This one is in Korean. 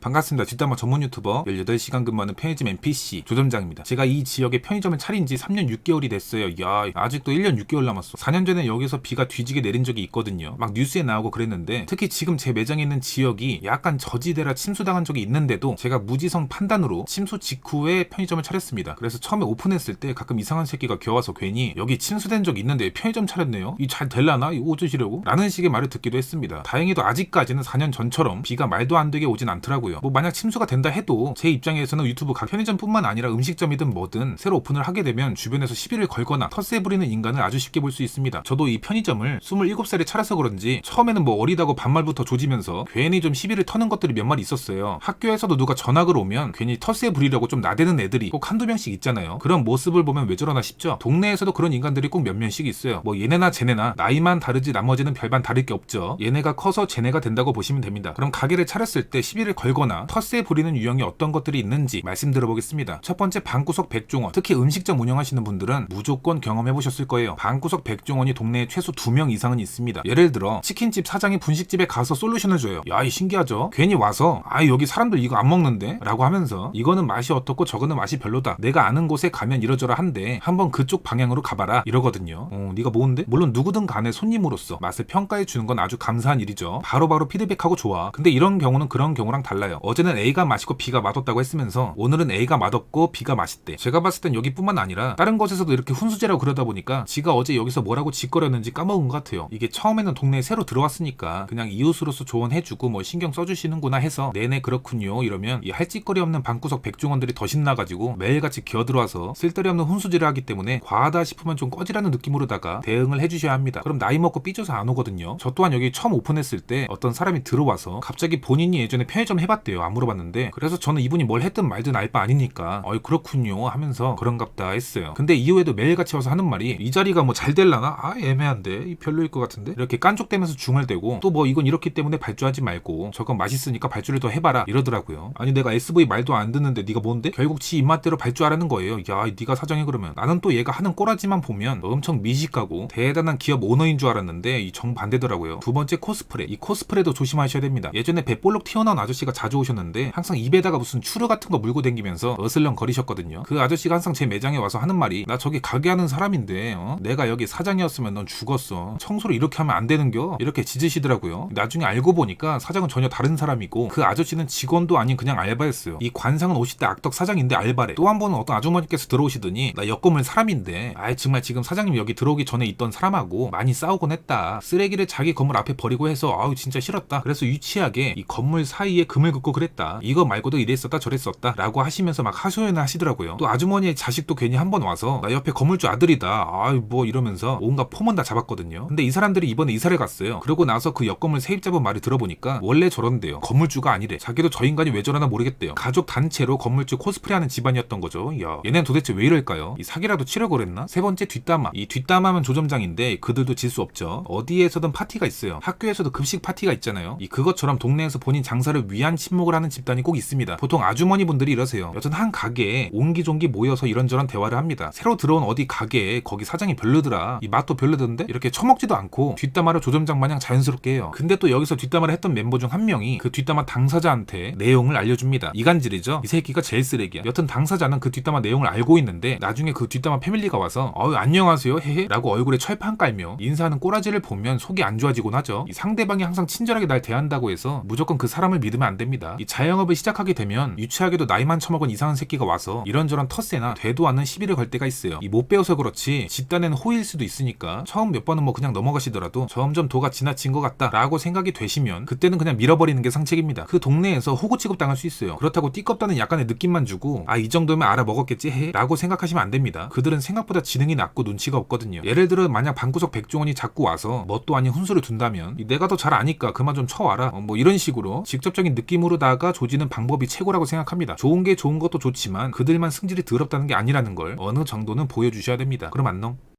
반갑습니다. 뒷담화 전문 유튜버 18시간 근무하는 편의점 NPC 조점장입니다. 제가 이 지역에 편의점을 차린 지 3년 6개월이 됐어요. 야, 아직도 1년 6개월 남았어. 4년 전에 여기서 비가 뒤지게 내린 적이 있거든요. 막 뉴스에 나오고 그랬는데 특히 지금 제 매장에 있는 지역이 약간 저지대라 침수당한 적이 있는데도 제가 무지성 판단으로 침수 직후에 편의점을 차렸습니다. 그래서 처음에 오픈했을 때 가끔 이상한 새끼가 겨와서 괜히 여기 침수된 적 있는데 편의점 차렸네요. 이 잘 될라나? 이거 어쩌시려고? 라는 식의 말을 듣기도 했습니다. 다행히도 아직까지는 4년 전처럼 비가 말도 안 되게 오진 않더라고요. 뭐 만약 침수가 된다 해도 제 입장에서는 유튜브 각 편의점뿐만 아니라 음식점이든 뭐든 새로 오픈을 하게 되면 주변에서 시비를 걸거나 텃세 부리는 인간을 아주 쉽게 볼 수 있습니다. 저도 이 편의점을 27살에 차려서 그런지 처음에는 뭐 어리다고 반말부터 조지면서 괜히 좀 시비를 터는 것들이 몇 마리 있었어요. 학교에서도 누가 전학을 오면 괜히 텃세 부리려고 좀 나대는 애들이 꼭 한두 명씩 있잖아요. 그런 모습을 보면 왜 저러나 싶죠. 동네에서도 그런 인간들이 꼭 몇 명씩 있어요. 뭐 얘네나 쟤네나 나이만 다르지 나머지는 별반 다를 게 없죠. 얘네가 커서 쟤네가 된다고 보시면 됩니다. 그럼 가게를 차렸을 때 시비를 걸거 나 텃세 부리는 유형이 어떤 것들이 있는지 말씀드려보겠습니다. 첫 번째 방구석 백종원. 특히 음식점 운영하시는 분들은 무조건 경험해 보셨을 거예요. 방구석 백종원이 동네에 최소 2명 이상은 있습니다. 예를 들어 치킨집 사장이 분식집에 가서 솔루션을 줘요. 야, 이 신기하죠? 괜히 와서 아, 여기 사람들 이거 안 먹는데? 라고 하면서 이거는 맛이 어떻고 저거는 맛이 별로다. 내가 아는 곳에 가면 이러저러 한데 한번 그쪽 방향으로 가봐라. 이러거든요. 어, 네가 뭔데? 물론 누구든 간에 손님으로서 맛을 평가해 주는 건 아주 감사한 일이죠. 바로바로 피드백하고 좋아. 근데 이런 경우는 그런 경우랑 달라요. 어제는 A가 맛있고 B가 맛없다고 했으면서 오늘은 A가 맛없고 B가 맛있대. 제가 봤을 땐 여기뿐만 아니라 다른 곳에서도 이렇게 훈수제라고 그러다 보니까 지가 어제 여기서 뭐라고 짓거렸는지 까먹은 것 같아요. 이게 처음에는 동네에 새로 들어왔으니까 그냥 이웃으로서 조언해주고 뭐 신경 써주시는구나 해서 네네 그렇군요 이러면 이 할 짓거리 없는 방구석 백종원들이 더 신나가지고 매일같이 기어들어와서 쓸데리 없는 훈수질을 하기 때문에 과하다 싶으면 좀 꺼지라는 느낌으로다가 대응을 해주셔야 합니다. 그럼 나이 먹고 삐져서 안 오거든요. 저 또한 여기 처음 오픈했을 때 어떤 사람이 들어와서 갑자기 본인이 예전에 편의점 해봤 대요. 안 물어봤는데 그래서 저는 이분이 뭘 했든 말든 알 바 아니니까 어이 그렇군요 하면서 그런갑다 했어요. 근데 이후에도 매일같이 와서 하는 말이 이 자리가 뭐 잘 될라나? 아 애매한데 이 별로일 것 같은데 이렇게 깐족대면서 중얼대고 또 뭐 이건 이렇기 때문에 발주하지 말고 저건 맛있으니까 발주를 더 해봐라 이러더라고요. 아니 내가 SV 말도 안 듣는데 네가 뭔데? 결국 지 입맛대로 발주하라는 거예요. 야 네가 사정해 그러면 나는 또 얘가 하는 꼬라지만 보면 엄청 미식하고 대단한 기업 오너인 줄 알았는데 이 정반대더라고요. 두 번째 코스프레 이 코스프레도 조심하셔야 됩니다. 예전에 배볼록 튀어나온 아저씨가 자주 오셨는데 항상 입에다가 무슨 추르 같은 거 물고 댕기면서 어슬렁 거리셨거든요. 그 아저씨가 항상 제 매장에 와서 하는 말이 나 저기 가게 하는 사람인데 어? 내가 여기 사장이었으면 넌 죽었어. 청소를 이렇게 하면 안 되는겨? 이렇게 짖으시더라고요. 나중에 알고 보니까 사장은 전혀 다른 사람이고 그 아저씨는 직원도 아닌 그냥 알바였어요. 이 관상은 50대 악덕 사장인데 알바래. 또 한 번은 어떤 아주머니께서 들어오시더니 나 엮어물 사람인데 아이 정말 지금 사장님 여기 들어오기 전에 있던 사람하고 많이 싸우곤 했다. 쓰레기를 자기 건물 앞에 버리고 해서 아우 진짜 싫었다. 그래서 유치하게 이 건물 사이에 금을 긋고 그랬다. 이거 말고도 이랬었다 저랬었다 라고 하시면서 막 하소연을 하시더라고요. 또 아주머니의 자식도 괜히 한 번 와서 나 옆에 건물주 아들이다. 아이 뭐 이러면서 온갖 포문 다 잡았거든요. 근데 이 사람들이 이번에 이사를 갔어요. 그러고 나서 그 옆건물 세입자분 말이 들어보니까 원래 저런데요. 건물주가 아니래. 자기도 저 인간이 왜 저러나 모르겠대요. 가족 단체로 건물주 코스프레하는 집안이었던 거죠. 야, 얘네는 도대체 왜 이럴까요? 이 사기라도 치려고 그랬나? 세 번째 뒷담화. 이 뒷담화면 조점장인데 그들도 질 수 없죠. 어디에서든 파티가 있어요. 학교에서도 급식 파티가 있잖아요. 이 그것처럼 동네에서 본인 장사를 위한 침묵을 하는 집단이 꼭 있습니다. 보통 아주머니 분들이 이러세요. 여튼 한 가게에 옹기종기 모여서 이런저런 대화를 합니다. 새로 들어온 어디 가게에 거기 사장이 별로더라. 이 맛도 별로던데 이렇게 처먹지도 않고 뒷담화를 조점장 마냥 자연스럽게 해요. 근데 또 여기서 뒷담화를 했던 멤버 중 한 명이 그 뒷담화 당사자한테 내용을 알려줍니다. 이간질이죠. 이 새끼가 제일 쓰레기야. 여튼 당사자는 그 뒷담화 내용을 알고 있는데 나중에 그 뒷담화 패밀리가 와서 어유 안녕하세요 헤헤 라고 얼굴에 철판 깔며 인사하는 꼬라지를 보면 속이 안 좋아지곤 하죠. 이 상대방이 항상 친절하게 날 대한다고 해서 무조건 그 사람을 믿으면 안 됩니다. 이 자영업을 시작하게 되면 유치하게도 나이만 처먹은 이상한 새끼가 와서 이런저런 텃세나 되도 않는 시비를 걸 때가 있어요. 이 못 배워서 그렇지 집단에는 호일 수도 있으니까 처음 몇 번은 뭐 그냥 넘어가시더라도 점점 도가 지나친 것 같다라고 생각이 되시면 그때는 그냥 밀어버리는 게 상책입니다. 그 동네에서 호구 취급당할 수 있어요. 그렇다고 띠껍다는 약간의 느낌만 주고 아 이 정도면 알아 먹었겠지 해 라고 생각하시면 안 됩니다. 그들은 생각보다 지능이 낮고 눈치가 없거든요. 예를 들어 만약 방구석 백종원이 자꾸 와서 뭣도 아닌 훈수를 둔다면 이 내가 더 잘 아니까 그만 좀 쳐와라 어, 뭐 이런 식으로 직접적인 느낌으로다가 조지는 방법이 최고라고 생각합니다. 좋은 게 좋은 것도 좋지만 그들만 승질이 더럽다는 게 아니라는 걸 어느 정도는 보여주셔야 됩니다. 그럼 안녕.